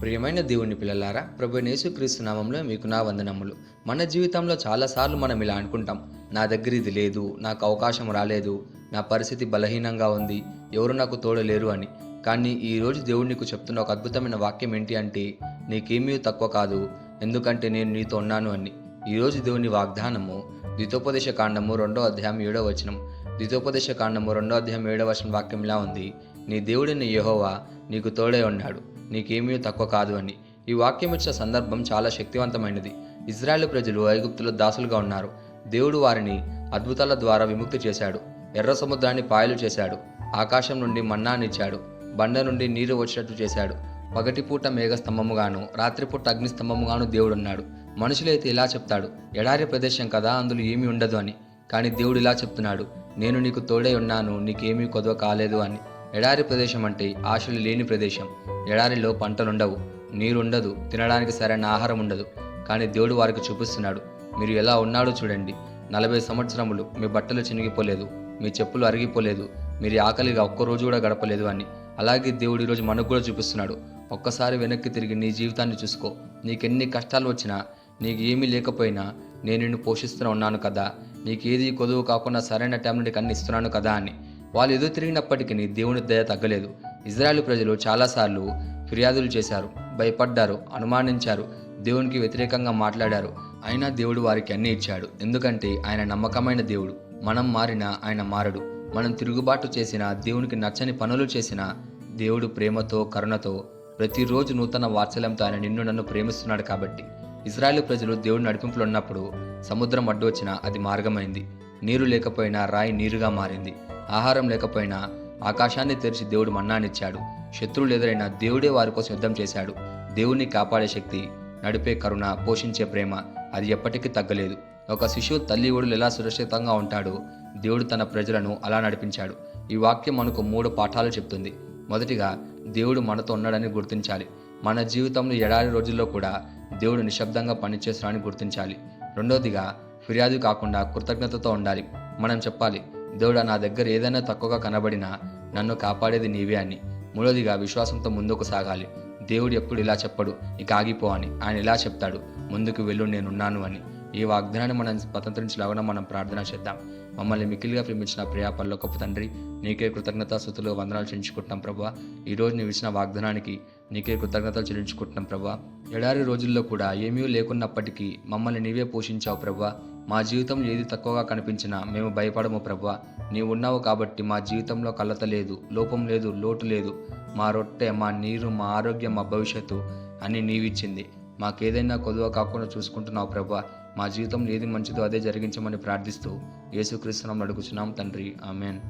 ప్రియమైన దేవుని పిల్లలారా ప్రభు యేసుక్రీస్తు నామంలో మీకు నా వందనములు. మన జీవితంలో చాలాసార్లు మనం ఇలా అనుకుంటాం నా దగ్గర ఇది లేదు నాకు అవకాశం రాలేదు నా పరిస్థితి బలహీనంగా ఉంది ఎవరు నాకు తోడలేరు అని. కానీ ఈరోజు దేవుడు నీకు చెప్తున్న ఒక అద్భుతమైన వాక్యం ఏంటి అంటే నీకేమీ తక్కువ కాదు ఎందుకంటే నేను నీతో ఉన్నాను అని. ఈరోజు దేవుని వాగ్దానము ద్వితోపదేశ కాండము రెండో అధ్యాయం ఏడో వచనం. ద్వితోపదేశ కాండము రెండో అధ్యాయం ఏడో వచనం వాక్యం ఇలా ఉంది నీ దేవుడిని యెహోవా నీకు తోడే ఉన్నాడు నీకేమీ తక్కువ కాదు అని. ఈ వాక్యం ఇచ్చిన సందర్భం చాలా శక్తివంతమైనది. ఇజ్రాయెల్ ప్రజలు ఐగుప్తులో దాసులుగా ఉన్నారు. దేవుడు వారిని అద్భుతాల ద్వారా విముక్తి చేశాడు. ఎర్ర సముద్రాన్ని పాయలు చేశాడు. ఆకాశం నుండి మన్నానిచ్చాడు బండ నుండి నీరు వచ్చినట్టు చేశాడు. పగటిపూట మేఘస్తంభముగాను రాత్రిపూట అగ్నిస్తంభముగాను దేవుడున్నాడు. మనుషులైతే ఇలా చెప్తాడు. ఎడారి ప్రదేశం కదా అందులో ఏమీ ఉండదు అని. కానీ దేవుడు ఇలా చెప్తున్నాడు. నేను నీకు తోడై ఉన్నాను నీకేమీ కొదవ కాలేదు అని. ఎడారి ప్రదేశం అంటే ఆశలు లేని ప్రదేశం. ఎడారిలో పంటలుండవు. నీరుండదు. తినడానికి సరైన ఆహారం ఉండదు. కానీ దేవుడు వారికి చూపిస్తున్నాడు. మీరు ఎలా ఉన్నాడో చూడండి. నలభై సంవత్సరములు మీ బట్టలు చినిగిపోలేదు. మీ చెప్పులు అరిగిపోలేదు. మీరు ఆకలిగా ఒక్కరోజు కూడా గడపలేదు అని. అలాగే దేవుడు ఈరోజు మనకు కూడా చూపిస్తున్నాడు. ఒక్కసారి వెనక్కి తిరిగి నీ జీవితాన్ని చూసుకో. నీకెన్ని కష్టాలు వచ్చినా నీకు ఏమీ లేకపోయినా నేను నిన్ను పోషిస్తూనే ఉన్నాను కదా. నీకు ఏది కొదువు కాకుండా సరైన టైంలో నీకు అన్ని ఇస్తున్నాను కదా అని. వాళ్ళు ఎదురు తిరిగినప్పటికీ దేవుని దయ తగ్గలేదు. ఇజ్రాయెల్ ప్రజలు చాలాసార్లు ఫిర్యాదులు చేశారు భయపడ్డారు అనుమానించారు దేవునికి వ్యతిరేకంగా మాట్లాడారు. అయినా దేవుడు వారికి అన్ని ఇచ్చాడు. ఎందుకంటే ఆయన నమ్మకమైన దేవుడు. మనం మారినా ఆయన మారడు. మనం తిరుగుబాటు చేసిన దేవునికి నచ్చని పనులు చేసిన దేవుడు ప్రేమతో కరుణతో ప్రతిరోజు నూతన వాత్సల్యంతో ఆయన నిన్ను నన్ను ప్రేమిస్తున్నాడు కాబట్టి. ఇజ్రాయెల్ ప్రజలు దేవుడి నడిపింపులు ఉన్నప్పుడు సముద్రం అడ్డు వచ్చినా అది మార్గమైంది. నీరు లేకపోయినా రాయి నీరుగా మారింది. ఆహారం లేకపోయినా ఆకాశాన్ని తెరిచి దేవుడు మన్నానిచ్చాడు. శత్రువులు ఎదురైనా దేవుడే వారి కోసం యుద్ధం చేశాడు. దేవుణ్ణి కాపాడే శక్తి నడిపే కరుణ పోషించే ప్రేమ అది ఎప్పటికీ తగ్గలేదు. ఒక శిశువు తల్లి ఒడులు ఎలా సురక్షితంగా ఉంటాడో దేవుడు తన ప్రజలను అలా నడిపించాడు. ఈ వాక్యం మనకు మూడు పాఠాలు చెప్తుంది. మొదటిగా దేవుడు మనతో ఉన్నాడని గుర్తించాలి. మన జీవితంలో ఎడారి రోజుల్లో కూడా దేవుడు నిశ్శబ్దంగా పనిచేస్తున్నాడని గుర్తించాలి. రెండోదిగా ఫిర్యాదు కాకుండా కృతజ్ఞతతో ఉండాలి. మనం చెప్పాలి దేవుడా నా దగ్గర ఏదైనా తక్కువగా కనబడినా నన్ను కాపాడేది నీవే అని. మూడోదిగా విశ్వాసంతో ముందుకు సాగాలి. దేవుడు ఎప్పుడు ఇలా చెప్పడు నీకు ఆగిపో అని. ఆయన ఇలా చెప్తాడు ముందుకు వెళ్ళు నేనున్నాను అని. ఈ వాగ్దానాన్ని మనం స్వతంత్రించలాగా మనం ప్రార్థన చేద్దాం. మమ్మల్ని మిక్కిలిగా ప్రేమించిన ప్రియా పల్లొకపు తండ్రి నీకే కృతజ్ఞత స్థుతులు వందనాలు చెల్లించుకుంటున్నాం ప్రభా. ఈరోజు నీవు ఇచ్చిన వాగ్దానానికి నీకే కృతజ్ఞతలు చెల్లించుకుంటున్నాం ప్రభా. ఎడారి రోజుల్లో కూడా ఏమీ లేకున్నప్పటికీ మమ్మల్ని నీవే పోషించావు ప్రభా. మా జీవితంలో ఏది తక్కువగా కనిపించినా మేము భయపడము ప్రభా. నీవు ఉన్నావు కాబట్టి మా జీవితంలో కలత లేదు లోపం లేదు లోటు లేదు. మా రొట్టె మా నీరు మా ఆరోగ్యం మా భవిష్యత్తు అని నీవిచ్చింది. మాకేదైనా కొదువ కాకుండా చూసుకుంటున్నావు ప్రభా. మా జీవితంలో ఏది మంచిదో అదే జరిగించమని ప్రార్థిస్తూ యేసుక్రీస్తునం అడుగుచున్నాం తండ్రి. ఆమెన్.